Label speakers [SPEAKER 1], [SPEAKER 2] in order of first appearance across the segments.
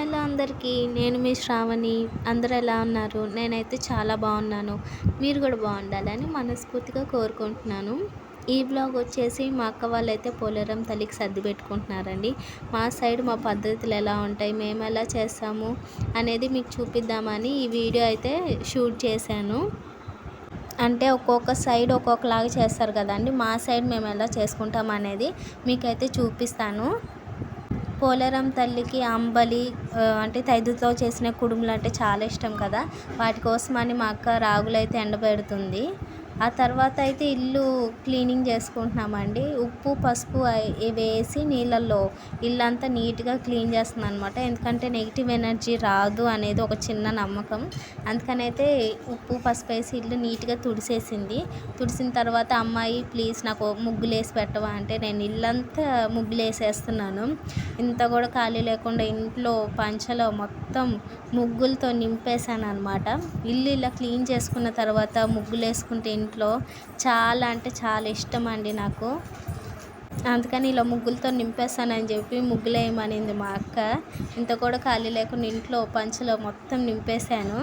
[SPEAKER 1] Hello అందరికీ నేను మీ శ్రావణి. అందరూ ఎలా ఉన్నారు? నేనైతే చాలా బాగున్నాను. మీరు కూడా బాగుండాలని మనస్ఫూర్తిగా కోరుకుంటున్నాను. ఈ బ్లాగ్ వచ్చేసి మా అక్క వాళ్ళైతే పోలేరం తల్లికి సర్ది పెట్టుకుంటున్నారండి. మా సైడ్ మా పద్ధతులు ఎలా ఉంటాయి మేము ఎలా చేస్తాము అనేది మీకు చూపిద్దామని ఈ వీడియో అయితే షూట్ చేశాను. అంటే ఒక్కొక్క సైడ్ ఒక్కొక్కలాగా చేస్తారు కదండి. మా సైడ్ మేము ఎలా చేసుకుంటాం అనేది మీకైతే చూపిస్తాను. పోలేరమ్మ తల్లికి అంబలి అంటే తైదుతో చేసిన కుడుములు అంటే చాలా ఇష్టం కదా. వాటి కోసమని మా అక్క రాగులైతే ఎండబెడుతుంది. ఆ తర్వాత అయితే ఇల్లు క్లీనింగ్ చేసుకుంటున్నామండి. ఉప్పు పసుపు వేసి నీళ్ళల్లో ఇల్లంతా నీట్గా క్లీన్ చేస్తుంది అనమాట ఎందుకంటే నెగిటివ్ ఎనర్జీ రాదు అనేది ఒక చిన్న నమ్మకం. అందుకని అయితే ఉప్పు పసుపు వేసి ఇల్లు నీట్గా తుడిసేసింది. తుడిసిన తర్వాత అమ్మాయి ప్లీజ్ నాకు ముగ్గులు వేసి పెట్టవా? అంటే నేను ఇల్లంతా ముగ్గులు వేసేస్తున్నాను ఇంత కూడా ఖాళీ లేకుండా ఇంట్లో పంచలో మొత్తం ముగ్గులతో నింపేశాను అనమాట ఇల్లు ఇలా క్లీన్ చేసుకున్న తర్వాత ముగ్గులు వేసుకుంటే ఇంట్లో చాలా అంటే చాలా ఇష్టం అండి నాకు. అందుకని ఇలా ముగ్గులతో నింపేస్తానని చెప్పి ముగ్గులు వేయమనింది మా అక్క. ఇంత కూడా ఖాళీ లేకుండా ఇంట్లో పంచలో మొత్తం నింపేశాను.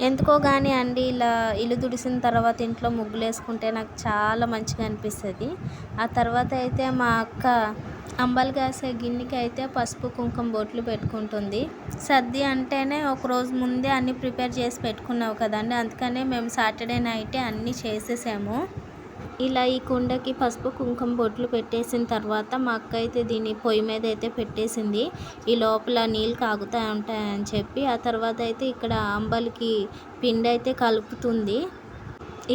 [SPEAKER 1] ఎందుకో కానీ అండి ఇలా ఇల్లు తుడిసిన తర్వాత ఇంట్లో ముగ్గులు వేసుకుంటే నాకు చాలా మంచిగా అనిపిస్తుంది. ఆ తర్వాత అయితే మా అక్క అంబలు కాసే గిన్నెకి అయితే పసుపు కుంకుమ బొట్లు పెట్టుకుంటుంది. సర్ది అంటేనే ఒక రోజు ముందే అన్నీ ప్రిపేర్ చేసి పెట్టుకున్నావు కదండి. అందుకనే మేము సాటర్డే నైటే అన్నీ చేసేసాము. ఇలా ఈ కుండకి పసుపు కుంకుమ బొట్లు పెట్టేసిన తర్వాత మా అక్క అయితే దీన్ని పొయ్యి మీద అయితే పెట్టేసింది. ఈ లోపల నీళ్ళు కాగుతూ ఉంటాయని చెప్పి ఆ తర్వాత అయితే ఇక్కడ అంబలికి పిండి అయితే కలుపుతుంది.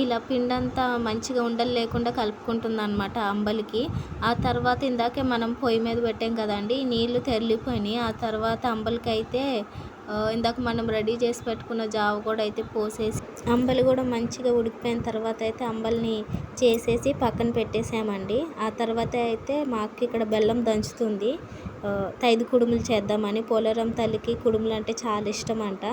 [SPEAKER 1] ఇలా పిండంతా మంచిగా ఉండలు లేకుండా కలుపుకుంటుంది అనమాట అంబలికి. ఆ తర్వాత ఇందాకే మనం పొయ్యి మీద పెట్టాం కదండి నీళ్ళు తెరిలిపోయినాయి. ఆ తర్వాత అంబలికి అయితే ఇందాక మనం రెడీ చేసి పెట్టుకున్న జావ కూడా అయితే పోసేసి అంబలి కూడా మంచిగా ఉడికిపోయిన తర్వాత అయితే అంబలిని చేసేసి పక్కన పెట్టేసామండి. ఆ తర్వాత అయితే మాకు ఇక్కడ బెల్లం దంచుతుంది. తైదు కుడుములు చేద్దామని. పోలేరం తల్లికి కుడుములు అంటే చాలా ఇష్టం అంట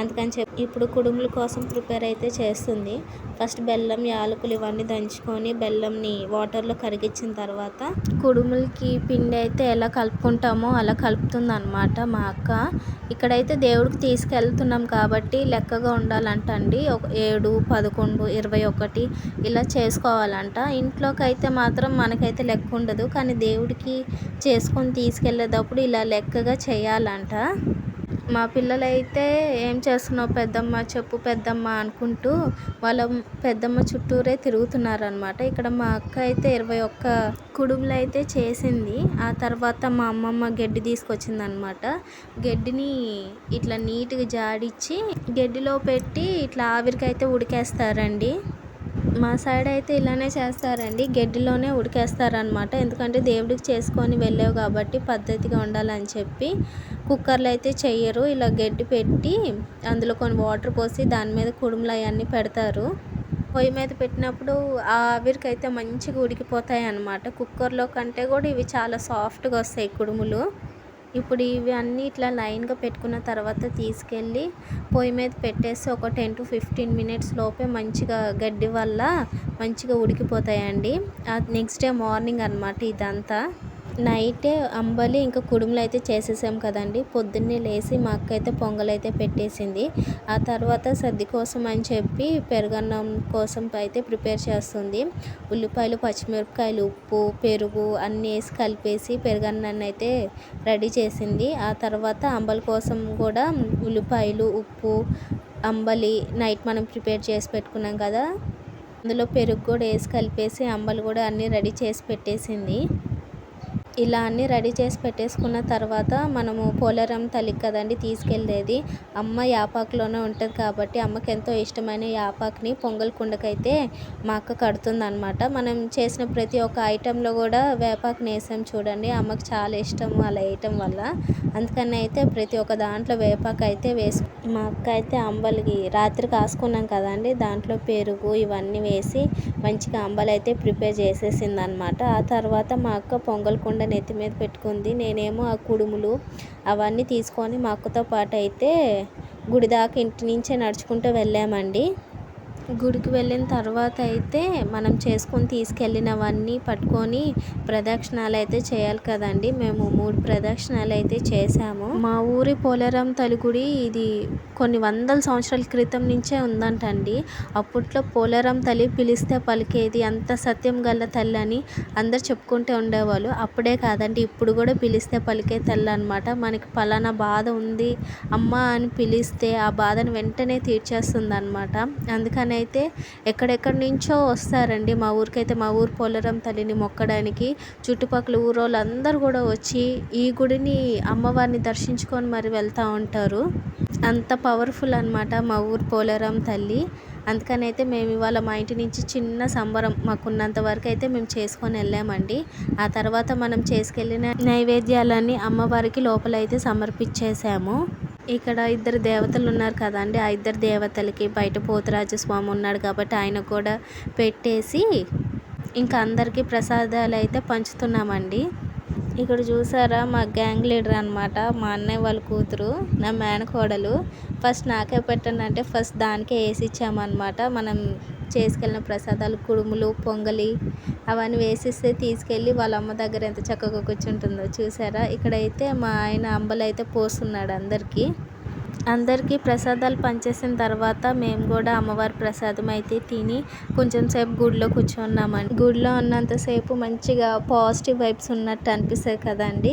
[SPEAKER 1] అందుకని చెప్పి ఇప్పుడు కుడుముల కోసం ప్రిపేర్ అయితే చేస్తుంది. ఫస్ట్ బెల్లం యాలకులు ఇవన్నీ దంచుకొని బెల్లంని వాటర్లో కరిగించిన తర్వాత కుడుములకి పిండి అయితే ఎలా కలుపుకుంటామో అలా కలుపుతుంది అనమాట మా అక్క. ఇక్కడైతే దేవుడికి తీసుకెళ్తున్నాం కాబట్టి లెక్కగా ఉండాలంట అండి ఒక ఏడు పదకొండు ఇరవై ఒకటి ఇలా చేసుకోవాలంట. ఇంట్లోకి అయితే మాత్రం మనకైతే లెక్క ఉండదు కానీ దేవుడికి చేసుకొని తీసుకెళ్ళేటప్పుడు ఇలా లెక్కగా చేయాలంట. మా పిల్లలైతే ఏం చేస్తున్నావు పెద్దమ్మ చెప్పు పెద్దమ్మ అనుకుంటూ వాళ్ళ పెద్దమ్మ చుట్టూరే తిరుగుతున్నారనమాట ఇక్కడ మా అక్క అయితే ఇరవై ఒక్క కుడుములు అయితే చేసింది. ఆ తర్వాత మా అమ్మమ్మ గడ్డి తీసుకొచ్చింది అనమాట గడ్డిని ఇట్లా నీట్గా జాడిచ్చి గడ్డిలో పెట్టి ఇట్లా ఆవిరికైతే ఉడికేస్తారండి. మా సైడ్ అయితే ఇలానే చేస్తారండి. గడ్డిలోనే ఉడికేస్తారనమాట ఎందుకంటే దేవుడికి చేసుకొని వెళ్ళావు కాబట్టి పద్ధతిగా ఉండాలని చెప్పి కుక్కర్లో అయితే చెయ్యరు. ఇలా గడ్డి పెట్టి అందులో కొన్ని వాటర్ పోసి దాని మీద కుడుములు అవన్నీ పెడతారు. పొయ్యి మీద పెట్టినప్పుడు ఆ ఆవిరికి అయితే మంచిగా ఉడికిపోతాయి అన్నమాట కుక్కర్లో కంటే కూడా ఇవి చాలా సాఫ్ట్గా వస్తాయి కుడుములు. ఇప్పుడు ఇవి అన్నీ ఇట్లా లైన్గా పెట్టుకున్న తర్వాత తీసుకెళ్ళి పొయ్యి మీద పెట్టేసి ఒక టెన్ టు ఫిఫ్టీన్ మినిట్స్ లోపే మంచిగా గడ్డి వల్ల మంచిగా ఉడికిపోతాయండి. నెక్స్ట్ డే మార్నింగ్ అనమాట ఇదంతా. నైటే అంబలి ఇంకా కుడుములు అయితే చేసేసాం కదండి. పొద్దున్నే లేచి మా అక్క అయితే పొంగల్ అయితే పెట్టేసింది. ఆ తర్వాత సర్ది కోసం అని చెప్పి పెరుగన్నం కోసం అయితే ప్రిపేర్ చేస్తుంది. ఉల్లిపాయలు పచ్చిమిరపకాయలు ఉప్పు పెరుగు అన్నీ వేసి కలిపేసి పెరుగన్నాన్ని అయితే రెడీ చేసింది. ఆ తర్వాత అంబలి కోసం కూడా ఉల్లిపాయలు ఉప్పు అంబలి నైట్ మనం ప్రిపేర్ చేసి పెట్టుకున్నాం కదా. అందులో పెరుగు కూడా వేసి కలిపేసి అంబలి కూడా అన్నీ రెడీ చేసి పెట్టేసింది. ఇలా అన్నీ రెడీ చేసి పెట్టేసుకున్న తర్వాత మనము పోలేరం తల్లికి కదండి తీసుకెళ్ళేది అమ్మ యాపాకులోనే ఉంటుంది కాబట్టి అమ్మకి ఎంతో ఇష్టమైన యాపాకుని పొంగల్ కుండకైతే మా అక్క కడుతుందనమాట మనం చేసిన ప్రతి ఒక్క ఐటెంలో కూడా వేపాకుని వేసాం చూడండి. అమ్మకి చాలా ఇష్టం అలా వేయటం వల్ల. అందుకని అయితే ప్రతి ఒక్క దాంట్లో వేపాకు అయితే వేసు మా అక్క అయితే అంబలికి రాత్రి కాసుకున్నాం కదండి. దాంట్లో పెరుగు ఇవన్నీ వేసి మంచిగా అంబలి అయితే ప్రిపేర్ చేసేసింది అనమాట ఆ తర్వాత మా అక్క పొంగల్ కుండ నెత్తి మీద పెట్టుకుంది. నేనేమో ఆ కుడుములు అవన్నీ తీసుకొని మా అక్కతో పాటు అయితే గుడి దాకా ఇంటి నుంచే నడుచుకుంటూ వెళ్ళామండి. గుడికి వెళ్ళిన తర్వాత అయితే మనం చేసుకొని తీసుకెళ్ళినవన్నీ పట్టుకొని ప్రదక్షిణాలు అయితే చేయాలి కదండి. మేము మూడు ప్రదక్షిణాలు అయితే చేసాము మా ఊరి పోలేరం తల్లి గుడి ఇది కొన్ని వందల సంవత్సరాల క్రితం నుంచే ఉందంటండి. అప్పట్లో పోలేరం తల్లి పిలిస్తే పలికేది అంత సత్యం గల తల్లి అని అందరు చెప్పుకుంటూ ఉండేవాళ్ళు. అప్పుడే కాదండి ఇప్పుడు కూడా పిలిస్తే పలికే తల్లి అనమాట మనకి పలానా బాధ ఉంది అమ్మ అని పిలిస్తే ఆ బాధను వెంటనే తీర్చేస్తుంది అనమాట అందుకనే అయితే ఎక్కడెక్కడి నుంచో వస్తారండి. మా ఊరికైతే మా ఊరు పోలరం తల్లిని మొక్కడానికి. చుట్టుపక్కల ఊరోళ్ళందరూ కూడా వచ్చి ఈ గుడిని అమ్మవారిని దర్శించుకొని మరి వెళ్తూ ఉంటారు. అంత పవర్ఫుల్ అనమాట మా ఊరు పోలరం తల్లి. అందుకని అయితే మేము ఇవాళ మా ఇంటి నుంచి చిన్న సంబరం మాకున్నంత వరకు అయితే మేము చేసుకొని వెళ్ళామండి. ఆ తర్వాత మనం చేసుకెళ్ళిన నైవేద్యాలన్నీ అమ్మవారికి లోపలైతే సమర్పించేసాము. ఇక్కడ ఇద్దరు దేవతలు ఉన్నారు కదండి ఆ ఇద్దరు దేవతలకి బయట పోతురాజు స్వామి ఉన్నాడు కాబట్టి ఆయన కూడా పెట్టేసి ఇంకా అందరికీ ప్రసాదాలు అయితే పంచుతున్నామండి. ఇక్కడ చూసారా మా గ్యాంగ్ లీడర్ అనమాట మా అన్నయ్య వాళ్ళ కూతురు నా మేనకోడలు. ఫస్ట్ నాకే పెట్టండి అంటే ఫస్ట్ దానికే వేసి ఇచ్చామన్నమాట. మనం చేసుకెళ్ళిన ప్రసాదాలు కుడుములు పొంగలి అవన్నీ వేసిస్తే తీసుకెళ్ళి వాళ్ళ అమ్మ దగ్గర ఎంత చక్కగా కూర్చుంటుందో చూసారా? ఇక్కడైతే మా ఆయన అంబలు అయితే పోస్తున్నాడు అందరికీ. అందరికీ ప్రసాదాలు పంచేసిన తర్వాత మేము కూడా అమ్మవారి ప్రసాదం అయితే తిని కొంచెం సేపు గుడిలో కూర్చున్నామండి. గుడిలో ఉన్నంతసేపు మంచిగా పాజిటివ్ వైబ్స్ ఉన్నట్టు అనిపిస్తుంది కదండి.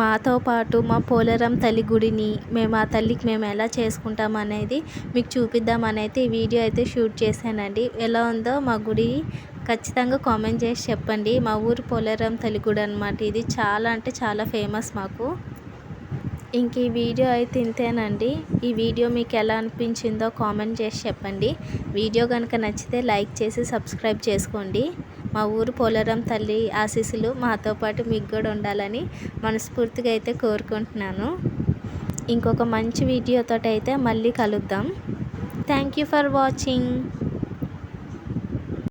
[SPEAKER 1] మాతో పాటు మా పోలేరం తల్లి గుడిని మేము ఆ తల్లికి మేము ఎలా చేసుకుంటాం అనేది మీకు చూపిద్దామని అయితే ఈ వీడియో అయితే షూట్ చేశానండి. ఎలా ఉందో మా గుడి ఖచ్చితంగా కామెంట్ చేసి చెప్పండి. మా ఊరు పోలేరం తల్లి గుడి అనమాట ఇది చాలా అంటే చాలా ఫేమస్ మాకు. ఇంక ఈ వీడియో అయితే ఇంతేనండి. ఈ వీడియో మీకు ఎలా అనిపించిందో కామెంట్ చేసి చెప్పండి. వీడియో కనుక నచ్చితే లైక్ చేసి సబ్స్క్రైబ్ చేసుకోండి. మా ఊరు పోలరం తల్లి ఆశీస్సులు మాతో పాటు మీకు కూడా ఉండాలని మనస్ఫూర్తిగా అయితే కోరుకుంటున్నాను. ఇంకొక మంచి వీడియోతో అయితే మళ్ళీ కలుద్దాం. Thank you for watching